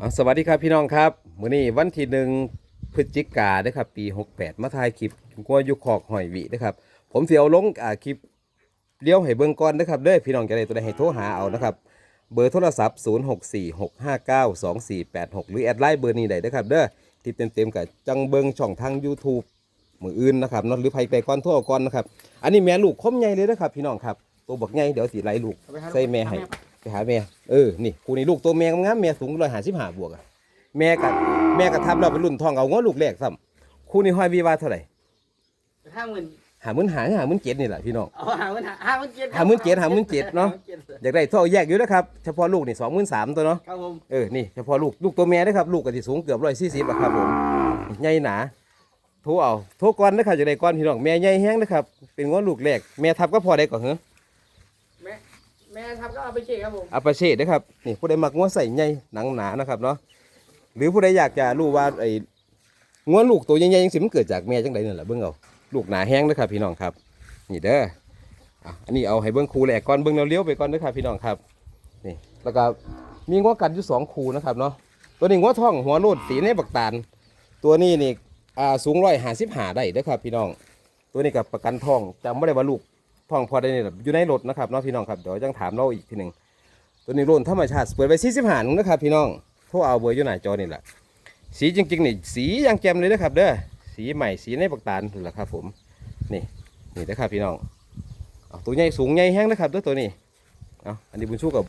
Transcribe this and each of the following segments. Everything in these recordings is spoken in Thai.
อ่าสวัสดีครับพี่น้องครับมื้อนี้วันที่หนึ่งพฤศจิกาเด้ครับปี 68 มาถ่ายคลิปกัวยู่ขอกหอยวินะครับ ผมเสิเอาลงอ่าคลิปเลี้ยวให้เบิ่งก่อนนะครับเด้อพี่น้องจะได้ตัวใดให้โทรหาเอานะครับ เบอร์โทรศัพท์ 0646592486 หรือแอดไลน์เบอร์นี้ได้เด้อครับเด้อที่เต็มๆกับจังเบิงช่องทาง YouTube มืออื่นนะครับนหรือไผไปก่อนทรเอาก่อนนะครับ อันนี้แม่ลูกคมใหญ่เลยนะครับพี่น้องครับตัวบักใหญ่เดี๋ยวสิไล่ลูกใส่แม่ให้ หาแม่เออนี่กูนี่ลูกตัวแม่งามๆแม่สูงร้อยห้าสิบห้าบวกอะแม่กับแม่กับทับเราเป็นรุ่นทองเอาง้อลูกแรกซ้ำคู่นี้ห้อยวีว่าเท่าไหร่ห้าหมื่นหาหมื่นหาหาหมื่นเจ็ดนี่แหละพี่น้องเอาห้าหมื่นห้าหมื่นเจ็ดห้าหมื่นเจ็ดห้าหมื่นเจ็ดเนาะอยากได้ท่อแยกอยู่นะครับเฉพาะลูกนี่สองหมื่นสามตัวเนาะครับผมเออนี่เฉพาะลูกลูกตัวแม่นะครับลูกก็สิสูงเกือบร้อยสี่สิบอะครับผมใหญ่หนาโทรเอาโทรก่อนนะครับอยากได้ก่อนพี่น้องแม่ใหญ่แห้งนะครับเป็นง้อลูกแรกแม่ทับก็พอได้ก่อนเหรอแม่ แม่ทำก็เอาไปเชครับผมอาปาเช่นะครับนี่ผู้ใดมักงัวใส่ใหญ่หนังหนานะครับเนาะหรือผู้ใดอยากจะรู้ว่าไอ้งัวลูกตัวใหญ่ๆยังสิมันเกิดจากแม่จังไดนั่นแหละเบิ่งเอาลูกหนาแห้งนะครับพี่น้องครับ นี่เด้ออะอันนี้เอาให้เบิ่งคูแหลกก่อนเบิ่งเลี้ยวๆไปก่อนเด้ครับพี่น้องครับนี่แล้วก็มีงัวกัดอยู่สองคูนะครับเนาะตัวนี้งัวท้องหัวโลดสีในบักตาลตัวนี้นี่อ่าสูงร้อยห้าสิบห้าได้เด้อครับพี่น้อง ตัวนี้กับประกันทองจำไม่ได้ว่าลูก ท้องพอได้นี่แหละอยู่ในรถนะครับเนาะพี่น้องครับเดี๋ยวยังถามเราอีกทีหนึ่งตัวนี้รุ่นธรรมชาติเปิดไปสี่สิบห้านะครับพี่น้องโทรเอาเบอร์อยู่หน้าจอนี่แหละสีจริงๆนี่สียังแจ่มเลยนะครับเด้อสีใหม่สีในปักตาลนี่แหละครับผมนี่นี่นะครับพี่น้องเอาตัวใหญ่สูงใหญ่แห้งนะครับด้อตัวนี้เอาอันนี้บุญชูกับ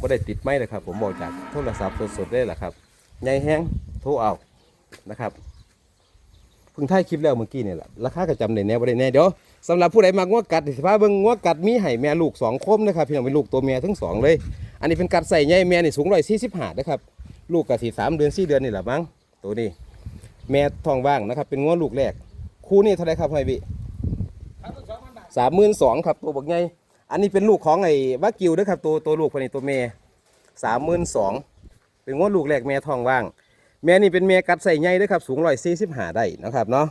ก็ได้ติดไม้เลยครับผมบอกจากโทรศัพท์สดๆได้แหละครับใหญ่แห้งโทรเอานะครับ พิ่งถ่ายคลิปแล้วเมื่อกี้เนี่ยแหละราคาก็จำได้แน่บ่ได้แน่เดี๋ยวสำหรับผู้ใดมักงัวกัดสิพาเบิ่งงัวกัดมีให้แม่ลูกสองคมนะครับพี่น้องเป็นลูกตัวเมียทั้งสองเลย อันนี้เป็นกัดใส่ใหญ่แม่นี่สูงร้อยสี่สิบห้านะครับลูกกะสี่สามเดือนสี่เดือนนี่แหละมั้งตัวนี้ แม่ทองว่างนะครับ เป็นง้อลูกแรกคู่นี่เท่าไรครับไฮบิสามหมื่นสองครับตัวบักใหญ่อันนี้เป็นลูกของไอ้วากิวนะครับตัวตัวลูกคนนี้ตัวแม่สามหมื่นสองเป็นง้อลูกแรกแม่ทองว่าง แม่นี่เป็นแม่กัดใส่ใหญ่ด้วยครับสูงร้อยสี่สิบห้าได้นะครับเนาะ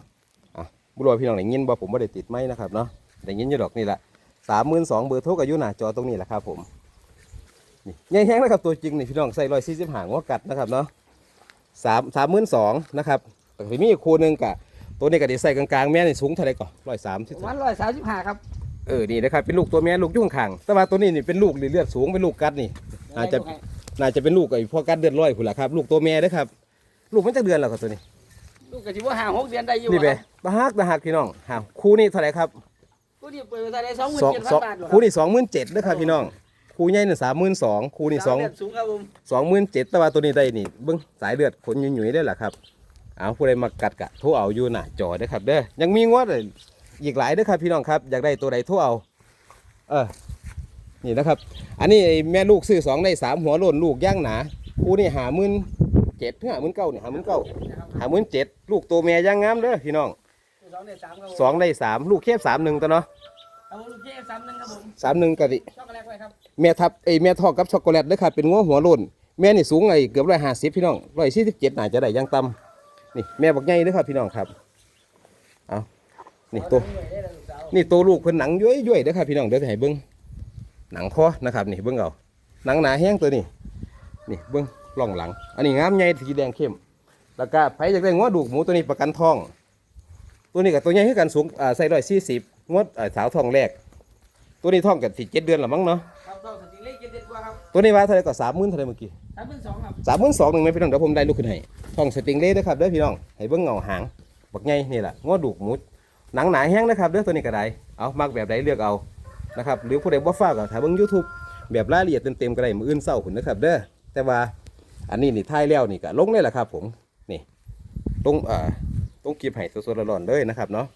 อะบุรุษพี่น้องได้ยินบ่ผมไม่ได้ติดไม้นะครับเนาะได้ยินอยู่ดอกนี่แหละสามหมื่นสองเบอร์โทรกับยูหน้าจอตรงนี้แหละครับผมนี่ใหญ่แห้งนะครับตัวจริงนี่พี่น้องใส่ร้อยสี่สิบหางว่ากัดนะครับเนาะสามสามหมื่นสองนะครับแต่ที่มีอีกคู่หนึ่งกะตัวนี้ก็ได้ใส่กลางๆแม่นี่สูงเท่าไหรก่อนร้อยสามประมาณร้อยสามสิบห้าครับเออนี่นะครับเป็นลูกตัวแม่ลูกยุ่งข้างๆแต่ว่าตัวนี้นี่เป็นลูกเลือดสูงเป็นลูกกัดนี่น่าจะน่าจะเป็นลูกไอ้พวกกัดเดือดร้อยคุณล่ะครับ ลูกตัวแม่เด้อครับ ลูกมันจะเดือนแล้วครับตัวนี้ ลูกกะจิว่าห่างหกเดือนได้อยู่นี่ไปครับตาฮักตาฮักพี่น้องหาคู่นี้เท่าไหรครับผู้ที่เปิดบริษัทได้สองหมื่นสองเจ็ดพัสนองบาทหรอคู่นี้สองหมื่นเจ็ดนะครับพี่น้องคู่ใหญ่เนี่ยสามหมื่นสองคู่นี้สองดาวเดืดสูงครับผมสองหมื่นเจ็ดแต่ว่าตัวนี้ได้นี่เบิ้งสายเลือดขนหยุ่ยๆได้แหละครับเอาผู้ใดมากัดกะโทรเอาอยู่หน้าจอเด้อครับ เด้อยังมีงวดอีกหลายเด้อครับพี่น้องครับอยากได้ตัวใดโทรเอา เออนี่นะครับ อันนี้ไอ้แม่ลูกซื้อสองได้สามหัวโลนลูกย่างหนาคู่นี่หาหมื่น เจ็ดถึงหาหมื่นเก้านี่หาหมื่นเก้านะครับหาหมื่นเจ็ดลูกตัวแม่ย่างงามเด้อพี่น้องสองเดือนสามครับผมสองได้สามลูกเคียบสามหนึ่งตัวเนาะครับผมลูกเจ๊สามหนึ่งครับผมสามหนึ่งกะดิช็อกโกแลตไว้ครับแม่ทับไอ้ยแม่ทอกกับช็อกโกแลตเด้อครับเป็นงัวหัวโลนแม่นี่สูงไอ้เกือบร้อยห้าสิบพี่น้องร้อยสี่สิบเจ็ดน่าจะได้อยังต่ำนี่แม่บักใหญ่เด้อครับพี่น้องครับเอานี่ตัวเอาไได้เลยลูกสาวนี่ตัวลูกเพิ่นหนังย้อยๆเด้อครับพี่น้องเดี๋ยวจะให้เบิ่งหนังคอนะครับนี่เบิ่งเอาหนังหนาแห้งตัวนี้นี่เบิ่ง ร่องหลัง อันนี้งามใหญ่สีแดงเข้ม แล้วก็ไผอยากได้งัวดูกหมูตัวนี้ประกันทอง ตัวนี้กับตัวใหญ่คือกันสูงอ่าใส่ร้อยสี่สิบงวดอ่าสาวทองแรก ตัวนี้ทองกันสิเจ็ดเดือนละมั้งเนาะครับต้องสติเลขเจ็ดเด็ดกว่าครับตัวนี้ว่าเท่าไหร่ก็สามหมื่นเท่าไหร่เมื่อกี้สามหมื่นสองครับสามหมื่นสองหนึ่งไหมพี่น้องเดี๋ยวผมได้ลูกขึ้นให้ทองสติงเล่ด้วยครับเด้อพี่น้องให้เบิ้งเงาหางบักไงนี่แหละงอดูกหมุดหนังหนาแห้งนะครับเด้อตัวนี้ก็ได้เอามักแบบใดเลือกเอานะครับหรือผู้ใดบ่ฟ้าก็ถ่ายเบิ้งยูทูบแบบรายละเอียดเต็มๆก็ได้มืออื่นเศร้าขุนนะครับเด้อแต่ว่า อันนี้นี่ท้ายแล้วนี่ก็ลงเลยแหละครับผมนี่ตรงอ่าตรงกีบไห้สดๆร้อนๆเลยนะครับเนาะ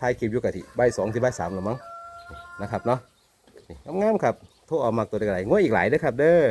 ท้ายคลิปอยู่กะทิใบสองที่ใบสามหรือมั้งนะครับเนาะงามๆครับโทรเอามากตัวใดก็ได้งวอีกหลายเด้อครับเด้อ